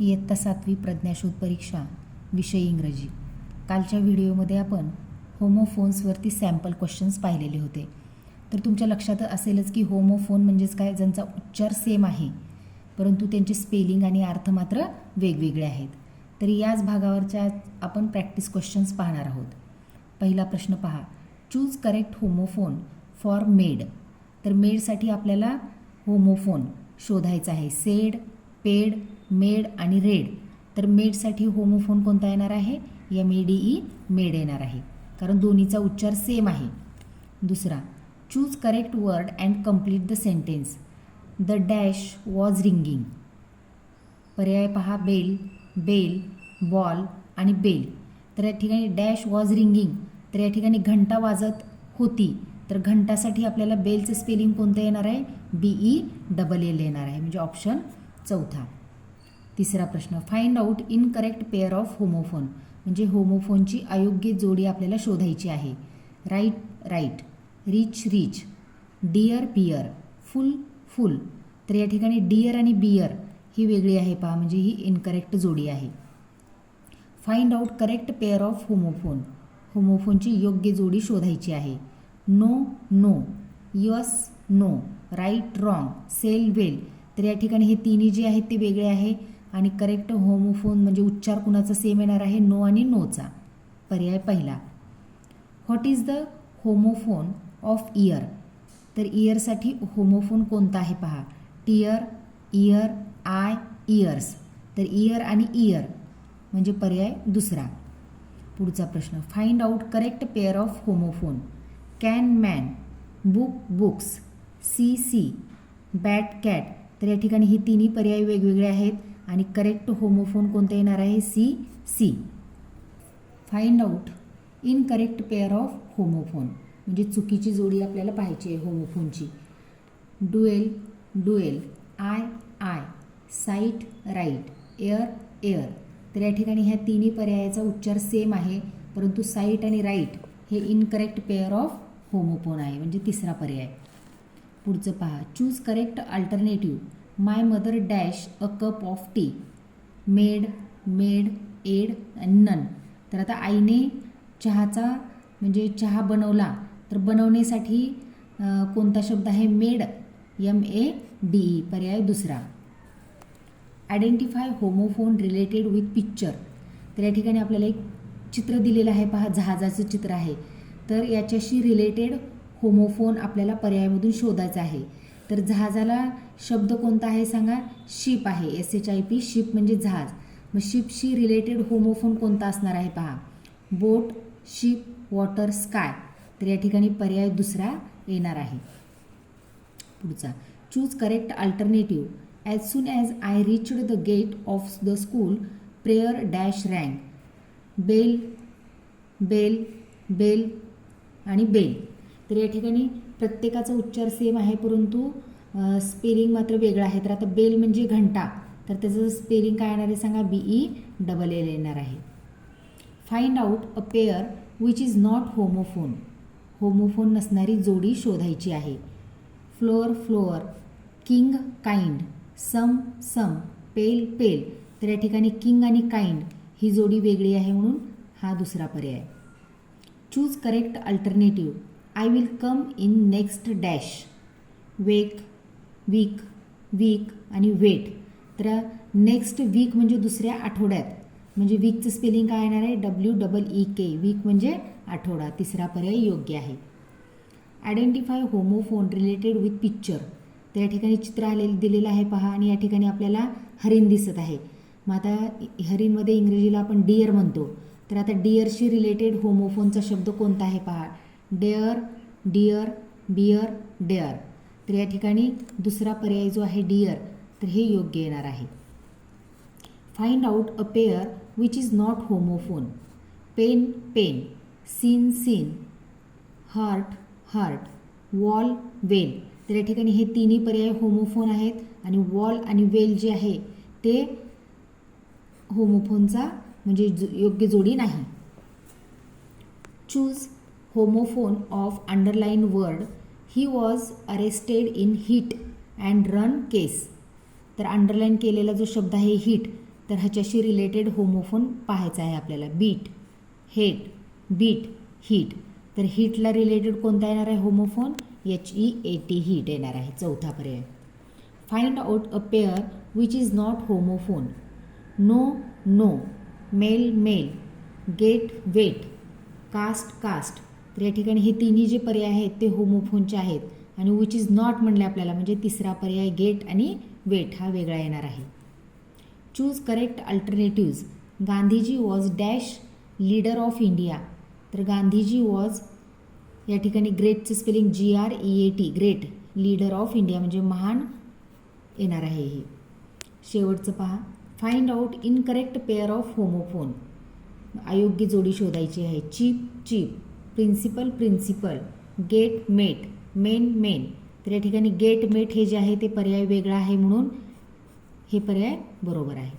इयत्ता सातवी प्रज्ञाशोध परीक्षा विषय इंग्रजी. कालच्या व्हिडिओमध्ये आपण होमोफोन्सवरती सॅम्पल क्वेश्चन्स पाहिलेले होते. तर तुमच्या लक्षात असेलच की होमोफोन म्हणजेच काय? ज्यांचा उच्चार सेम आहे परंतु त्यांचे स्पेलिंग आणि अर्थ मात्र वेगवेगळे आहेत. तर याच भागावरच्या आपण प्रॅक्टिस क्वेश्चन्स पाहणार आहोत. पहिला प्रश्न पहा. Choose correct homophone for maid तर मेडसाठी आपल्याला होमोफोन शोधायचा आहे. सेड पेड मेड आणि रेड. तर मेडसाठी होमोफोन कोणता येणार आहे? M A D E made येणार आहे. कारण दोन्हीचा उच्चार सेम आहे. दुसरा choose correct word and complete the sentence the dash was ringing पर्याय पहा बेल बेल बॉल आणि बेल तर या ठिकाणी डॅश वॉज रिंगिंग तर या ठिकाणी घंटा वाजत होती. तर घंटासाठी आपल्याला बेलचं स्पेलिंग कोणतं येणार आहे? बी ई डबल एल येणार आहे. म्हणजे ऑप्शन चौथा. तिसरा प्रश्न find out incorrect pair of homophone म्हणजे होमोफोनची अयोग्य जोडी आपल्याला शोधायची आहे. Right write rich rich dear bear full full तर या ठिकाणी डिअर आणि बिअर ही वेगळी आहे पहा म्हणजे ही इनकरेक्ट जोडी आहे. Find out correct pair of homophone होमोफोनची योग्य जोडी शोधायची आहे. No know yes no right wrong sale well तर या ठिकाणी हे तिन्ही जे आहेत ते वेगळे आहे. आणि करेक्ट होमोफोन म्हणजे उच्चार कुणाचा सेम येणार आहे? नो आणि नोचा पर्याय पहिला. What is the homophone of ear तर इयरसाठी होमोफोन कोणता आहे पहा? टियर इयर आय इयर्स तर इयर आणि इयर म्हणजे पर्याय दुसरा. पुढचा प्रश्न. Find out correct pair of homophone can man book books sea see bat cat तर या ठिकाणी ही तिन्ही पर्याय वेगवेगळे आहेत. आणि करेक्ट होमोफोन कोणता येणार आहे? Sea see find out incorrect pair of homophone म्हणजे चुकीची जोडी आपल्याला पाहायची आहे होमोफोनची dual duel eye I sight right air heir तर या ठिकाणी ह्या तिन्ही पर्यायाचा उच्चार सेम आहे. परंतु साईट आणि राईट हे इनकरेक्ट पेअर ऑफ होमोफोन आहे. म्हणजे तिसरा पर्याय. पुढचं पहा. Choose correct alternative my mother dash a cup of tea made maid aid and none तर आता आईने चहाचा म्हणजे चहा बनवला तर बनवण्यासाठी कोणता शब्द आहे? Made M A D E पर्याय दुसरा. Identify homophone related with picture तर या ठिकाणी आपल्याला एक चित्र दिलेलं आहे पहा जहाजाचं चित्र आहे. तर याच्याशी रिलेटेड होमोफोन आपल्याला पर्यायामधून शोधायचा आहे. तर जहाजाला शब्द कोणता आहे सांगा? शिप आहे. S H I P ship म्हणजे जहाज. मग शिपशी रिलेटेड होमोफोन कोणता असणार आहे पहा? Boat ship water sky. तर या ठिकाणी पर्याय दुसरा येणार आहे. पुढचा. Choose correct alternative as soon as I reached the gate of the school prayer dash rang bell bell bell आणि बेल तर या ठिकाणी प्रत्येकाचा उच्चार सेम आहे परंतु स्पेलिंग मात्र वेगळं आहे. तर आता बेल म्हणजे घंटा. तर त्याचं स्पेलिंग काय येणार आहे सांगा? बी ई डबल एल येणार आहे. Find out a pair which is not homophone homophone नसणारी जोडी शोधायची आहे. Flour floor king kind some sum pale pail तर या ठिकाणी किंग आणि काइंड ही जोडी वेगळी आहे म्हणून हा दुसरा पर्याय choose correct alternative I will come in next dash wake week weak आणि वेट तर नेक्स्ट वीक म्हणजे दुसऱ्या आठवड्यात. म्हणजे वीकचं स्पेलिंग काय येणार आहे? W double E K week म्हणजे आठवडा. तिसरा पर्याय योग्य आहे. Identify homophone related with picture तर या ठिकाणी चित्र आले दिलेलं आहे पहा आणि या ठिकाणी आपल्याला हरिण दिसत आहे. मग आता हरिणमध्ये इंग्रजीला आपण डिअर म्हणतो. तर आता डिअरशी रिलेटेड होमोफोनचा शब्द कोणता आहे पहा? डेअर डिअर बिअर डेअर तर या ठिकाणी दुसरा पर्याय जो आहे डिअर तर हे योग्य येणार आहे. Find out a pair which is not homophone pen pen scene seen heart hart wall well तर या ठिकाणी हे तिन्ही पर्याय होमोफोन आहेत आणि वॉल आणि वेल जे आहे ते होमोफोनचा म्हणजे जो- योग्य जोडी नाही. Choose homophone of underline word he was arrested in hit and run case तर अंडरलाईन केलेला जो शब्द आहे हिट तर ह्याच्याशी रिलेटेड होमोफोन पाहायचा आहे आपल्याला. बीट हेट बीट हीट तर हीटला रिलेटेड कोणता येणार आहे? Homophone H E A T heat येणार आहे. चौथा पर्याय. Find out a pair which is not homophone no know male mail gate wait cast caste तर या ठिकाणी हे तिन्ही जे पर्याय आहेत ते होमोफोनचे आहेत. आणि विच इज नॉट म्हणले आपल्याला म्हणजे तिसरा पर्याय गेट आणि वेट हा वेगळा येणार आहे. Choose correct alternatives Gandhiji was dash leader of India तर गांधीजी वॉज या ठिकाणी ग्रेटचं spelling G R E A T great leader of India म्हणजे महान येणार आहे हे. शेवटचं पहा. Find out incorrect pair of homophone अयोग्य जोडी शोधायची आहे. Cheap cheap principal principal gate mate main main तर या ठिकाणी गेट मेट हे जे आहे ते पर्याय वेगळा आहे म्हणून हे पर्याय बरोबर आहे.